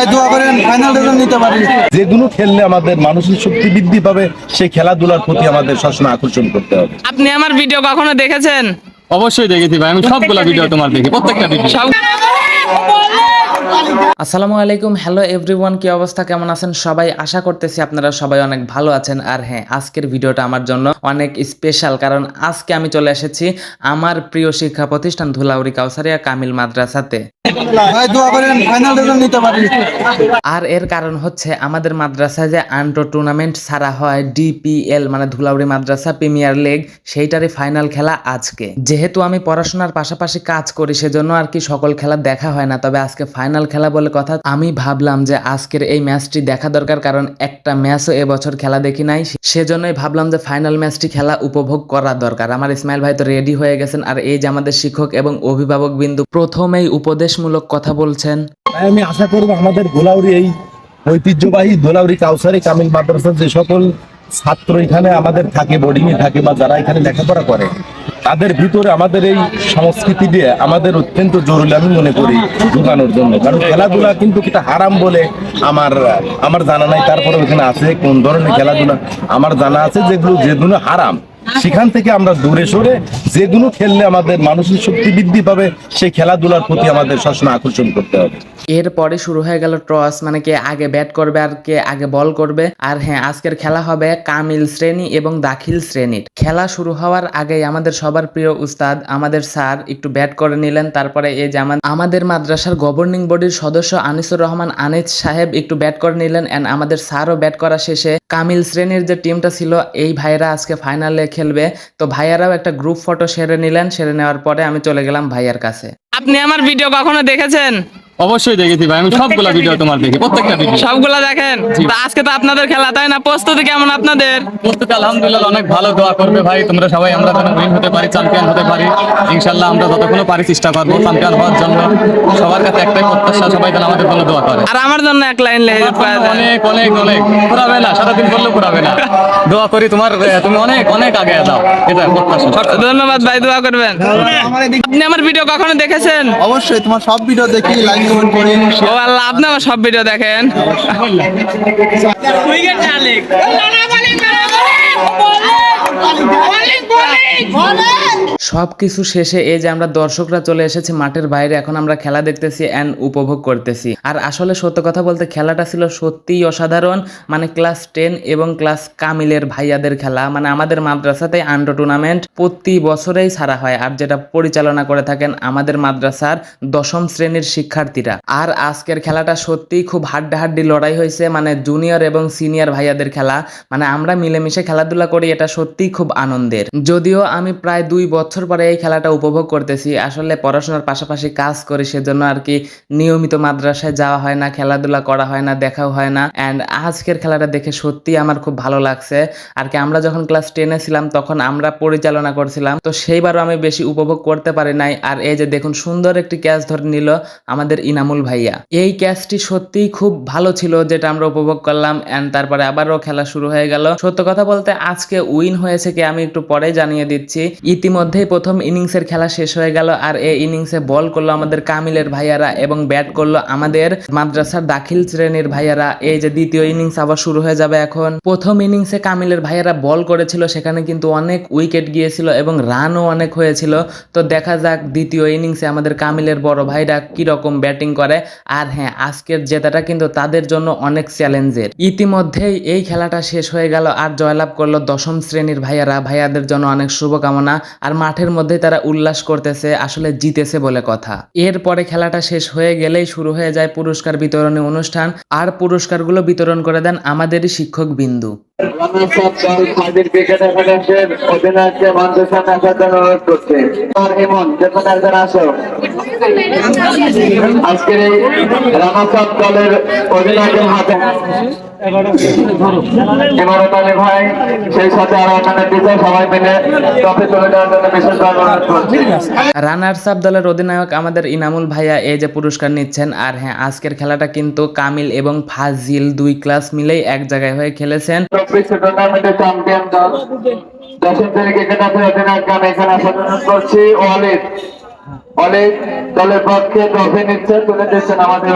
ভাই দোয়া করেন ফাইনাল রেজাল্ট নিতে পারি। যেগুলো খেললে আমাদের মানসিক শক্তি বৃদ্ধি পাবে সেই খেলাধুলার প্রতি আমাদের সবসময় আকর্ষণ করতে হবে। আপনি আমার ভিডিও কখনো দেখেছেন? অবশ্যই দেখেছি ভাই আমি সবগুলা ভিডিও তোমার দেখি প্রত্যেকটা ভিডিও সব আসসালামু আলাইকুম হ্যালো এভরিওয়ান কি অবস্থা কেমন আছেন সবাই? আশা করতেছি আপনারা সবাই অনেক ভালো আছেন। আর হ্যাঁ আজকের ভিডিওটা আমার জন্য অনেক স্পেশাল কারণ আজকে আমি চলে এসেছি আমার প্রিয় শিক্ষা প্রতিষ্ঠান ধুলাউরি কাউসারিয়া কামিল মাদ্রাসাতে। ভাই দোয়া করেন ফাইনাল রেজাল্ট নিতে পারি। আর এর কারণ হচ্ছে আমাদের মাদ্রাসায় যে আন্ডার টুর্নামেন্ট ছাড়া হয় ডিপিএল মানে ধুলাউড়ি মাদ্রাসা প্রিমিয়ার লিগ সেইটারই ফাইনাল খেলা আজকে। যেহেতু আমি পড়াশোনার পাশাপাশি কাজ করি সেজন্য আর কি সকল খেলা দেখা হয় না তবে আজকে ফাইনাল খেলা বলে কথা। আমি ভাবলাম যে আজকের এই ম্যাচটি দেখা দরকার, কারণ একটা ম্যাচও এবছর খেলা দেখি নাই। সেজন্যই ভাবলাম যে ফাইনাল ম্যাচটি খেলা উপভোগ করা দরকার। আমার ইসমাইল ভাই তো রেডি হয়ে গেছেন, আর এই যে আমাদের শিক্ষক এবং অভিভাবক বিন্দু, প্রথমেই উপদেশমূলক কথা বলছেন। আমি আশা করব আমাদের গোলাউরি এই ঐতিহ্যবাহী গোলাউরি কাউসারি কামিল মাদ্রাসার যে সকল ছাত্র এখানে আমাদের থাকে বোর্ডিং এ থাকে, বা যারা এখানে লেখাপড়া করে তাদের ভিতরে আমাদের এই সংস্কৃতি দিয়ে আমাদের অত্যন্ত জরুরি আমি মনে করি ঢুকানোর জন্য। কারণ খেলাধুলা কিন্তু এটা হারাম বলে আমার আমার জানা নাই। তারপরে ওখানে আছে কোন ধরনের খেলাধুলা? আমার জানা আছে যেগুলো যেগুলো হারাম। সেখান থেকে আমরা দূরে সরে যেগুলো খেললে আমাদের মানসিক শক্তি বৃদ্ধি পাবে সেই খেলাধুলার প্রতি আমাদের সবসময় আকর্ষণ করতে হবে। এরপরে শুরু হয়ে গেল টস মানে কে আগে ব্যাট করবে আর কে আগে বল করবে। আর হ্যাঁ আজকের খেলা হবে কামিল শ্রেণি এবং দাখিল শ্রেণির। খেলা শুরু হওয়ার আগেই আমাদের সবার প্রিয় উস্তাদ আমাদের স্যার একটু ব্যাট করে নিলেন। তারপরে এই যে আমাদের মাদ্রাসার গভর্নিং বডির সদস্য আনিসুর রহমান আনিস সাহেব একটু ব্যাট করে নিলেন। এন্ড আমাদের স্যারও ব্যাট করা শেষে কামিল শ্রেণির যে টিমটা ছিল এই ভাইরা আজকে ফাইনালে খেলবে। তো ভাইয়ারাও একটা গ্রুপ ফটো সেরে নিলেন, সেরে নেওয়ার পরে আমি চলে গেলাম ভাইয়ার কাছে। আপনি আমার ভিডিও কখনো দেখেছেন? অবশ্যই দেখেছি ভাই আমি সবগুলা ভিডিও তোমার দেখি প্রত্যেকটা ভিডিও সবগুলা দেখেন? তো আজকে তো আপনাদের খেলা তাই না? প্রস্তুতি কেমন আপনাদের? প্রস্তুতি আলহামদুলিল্লাহ অনেক ভালো দোয়া করবে ভাই তোমরা সবাই আমরা যেন উইন হতে পারি চ্যাম্পিয়ন হতে পারি। ইনশাআল্লাহ আমরা যতক্ষণ পারি চেষ্টা করব চ্যাম্পিয়ন হওয়ার জন্য। সবার কাছে একটাই প্রত্যাশা সবাই যেন আমাদের জন্য দোয়া করে। আর আমার জন্য এক লাইন লেগে অনেক অনেক অনেক। পুরাবে না সারাদিন করলেও পুরাবে না। দোয়া করি তোমার তুমি অনেক অনেক আগে যাও। এটা প্রত্যাশা। ধন্যবাদ ভাই দোয়া করবেন। আপনি আমার ভিডিও কখনো দেখেছেন? অবশ্যই তোমার সব ভিডিও দেখি করি ও আল্লাহ আপনি আমার সব ভিডিও দেখেন। সবকিছু শেষে এই যে আমরা দর্শকরা চলে এসেছি মাঠের বাইরে, এখন আমরা খেলা দেখতেছি অ্যান্ড উপভোগ করতেছি। আর আসলে সত্য কথা বলতে খেলাটা ছিল সত্যিই অসাধারণ মানে ক্লাস টেন এবং ক্লাস কামিলের ভাইয়াদের খেলা মানে আমাদের মাদ্রাসাতে আন্ডার টুর্নামেন্ট প্রতি বছরেই ছাড়া হয়। আর যেটা পরিচালনা করে থাকেন আমাদের মাদ্রাসার দশম শ্রেণির শিক্ষার্থীরা। আর আজকের খেলাটা সত্যিই খুব হাড্ডাহাড্ডি লড়াই হয়েছে মানে জুনিয়র এবং সিনিয়র ভাইয়াদের খেলা মানে আমরা মিলেমিশে খেলাধুলা করি, এটা সত্যিই খুব আনন্দের। যদিও আমি প্রায় দুই বছর পরে এই খেলাটা উপভোগ করতেছি। আসলে পড়াশোনার পাশাপাশি কাজ করি, সেজন্য আর কি নিয়মিত মাদ্রাসায় যাওয়া হয় না, খেলাধুলা করা হয় না, দেখাও হয় না। অ্যান্ড আজকের খেলাটা দেখে সত্যি আমার খুব ভালো লাগছে। আর কি আমরা যখন ক্লাস টেনে ছিলাম, তখন আমরা পরিচালনা করছিলাম। তো সেইবারও আমি বেশি উপভোগ করতে পারি নাই। আর এই যে দেখুন, সুন্দর একটি ক্যাচ ধরে নিল আমাদের ইনামুল ভাইয়া। এই ক্যাচটি সত্যিই খুব ভালো ছিল, যেটা আমরা উপভোগ করলাম। অ্যান্ড তারপরে আবারও খেলা শুরু হয়ে গেল। সত্য কথা বলতে, আজকে উইন হয়েছে কি আমি একটু পরে জানিয়ে দিচ্ছি। ইতিমধ্যেই প্রথম ইনিংসের খেলা শেষ হয়ে গেল আর এই ইনিংসে বল করল আমাদের কামিলের ভাইয়ারা এবং ব্যাট করল আমাদের মাদ্রাসার দাখিল শ্রেণির ভাইয়ারা। এই যে দ্বিতীয় ইনিংস আবার শুরু হয়ে যাবে এখন। প্রথম ইনিংসে কামিলের ভাইয়ারা বল করেছিল, সেখানে কিন্তু অনেক উইকেট গিয়েছিল এবং রানও অনেক হয়েছিল। তো দেখা যাক দ্বিতীয় ইনিংসে আমাদের কামিলের বড় ভাইরা কীরকম ব্যাটিং করে। আর হ্যাঁ আজকের জেতাটা কিন্তু তাদের জন্য অনেক চ্যালেঞ্জের। ইতিমধ্যেই এই খেলাটা শেষ হয়ে গেল আর জয়লাভ করল দশম শ্রেণির ভাইয়ারা। ভাইয়াদের জন্য অনেক শুভকামনা। আর মাঠের মধ্যে তারা উল্লাস করতেছে, আসলে জিতেছে বলে কথা। এরপরে খেলাটা শেষ হয়ে গেলেই শুরু হয়ে যায় পুরস্কার বিতরণী অনুষ্ঠান। আর পুরস্কারগুলো বিতরণ করে দেন আমাদেরই শিক্ষক বিন্দু। অধিনায়ককে আজকের এই দলের অধিনায়কের হাতে ইমারত আলী ভাই সেই সাথে আরও অন্যান্য টিচার সবাই মিলে ট্রফি তুলে দেওয়ার জন্য বিশেষভাবে অনুরোধ করছি। রানার্স আপ দলের অধিনায়ক আমাদের ইনামুল ভাইয়া এই যে পুরস্কার নিচ্ছেন আর হ্যাঁ আজকের খেলাটা কিন্তু কামিল এবং ফাজিল দুই ক্লাস মিলেই এক জায়গায় হয়ে খেলেছেন। টুর্নামেন্টের চ্যাম্পিয়ন দল। দশম ক্রিকেট অধিনায়ককে আমি এখানে আসার করছি। ওয়ালিদ অনেক দলের পক্ষে ট্রফি নিচ্ছে, তুলে দিচ্ছেন আমাদের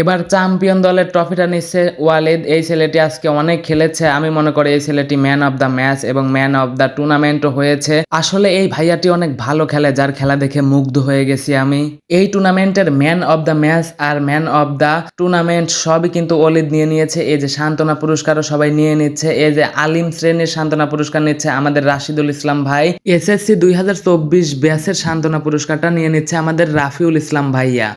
এবার চ্যাম্পিয়ন দলের ট্রফিটা নিচ্ছে ওয়ালিদ। এই ছেলেটি আজকে অনেক খেলেছে। আমি মনে করি এই ছেলেটি ম্যান অফ দ্য ম্যাচ এবং ম্যান অফ দ্য টুর্নামেন্টও হয়েছে। আসলে এই ভাইয়াটি অনেক ভালো খেলে, যার খেলা দেখে মুগ্ধ হয়ে গেছি আমি। এই টুর্নামেন্টের ম্যান অফ দ্য ম্যাচ আর ম্যান অফ দ্য টুর্নামেন্ট সবই কিন্তু ওলিদ নিয়ে নিয়েছে। এই যে সান্ত্বনা পুরস্কারও সবাই নিয়ে নিচ্ছে। এই যে আলিম শ্রেণির সান্ত্বনা পুরস্কার নিচ্ছে আমাদের রাশিদুল ইসলাম। ভাই। এসএসসি দুই হাজার চব্বিশ ব্যাসের সান্ত্বনা পুরস্কারটা নিয়ে নিচ্ছে আমাদের রাফিউল ইসলাম ভাইয়া।